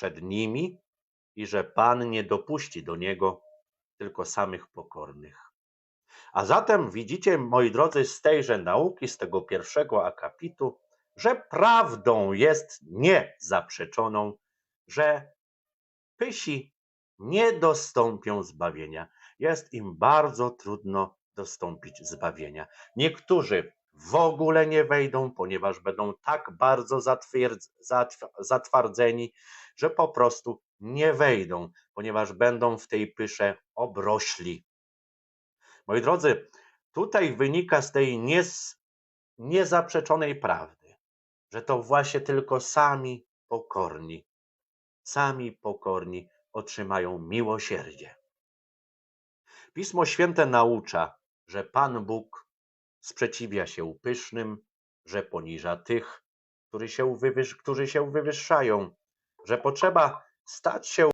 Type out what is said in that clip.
przed nimi i że Pan nie dopuści do niego tylko samych pokornych. A zatem widzicie, moi drodzy, z tejże nauki, z tego pierwszego akapitu, że prawdą jest niezaprzeczoną, że pysi nie dostąpią zbawienia. Jest im bardzo trudno dostąpić zbawienia. Niektórzy w ogóle nie wejdą, ponieważ będą tak bardzo zatwierdz- zatw- zatwardzeni, że po prostu nie wejdą, ponieważ będą w tej pysze obrośli. Moi drodzy, tutaj wynika z tej niez, niezaprzeczonej prawdy, że to właśnie tylko sami pokorni, sami pokorni otrzymają miłosierdzie. Pismo Święte naucza, że Pan Bóg sprzeciwia się pysznym, że poniża tych, którzy się, wywyższają, że potrzeba stać się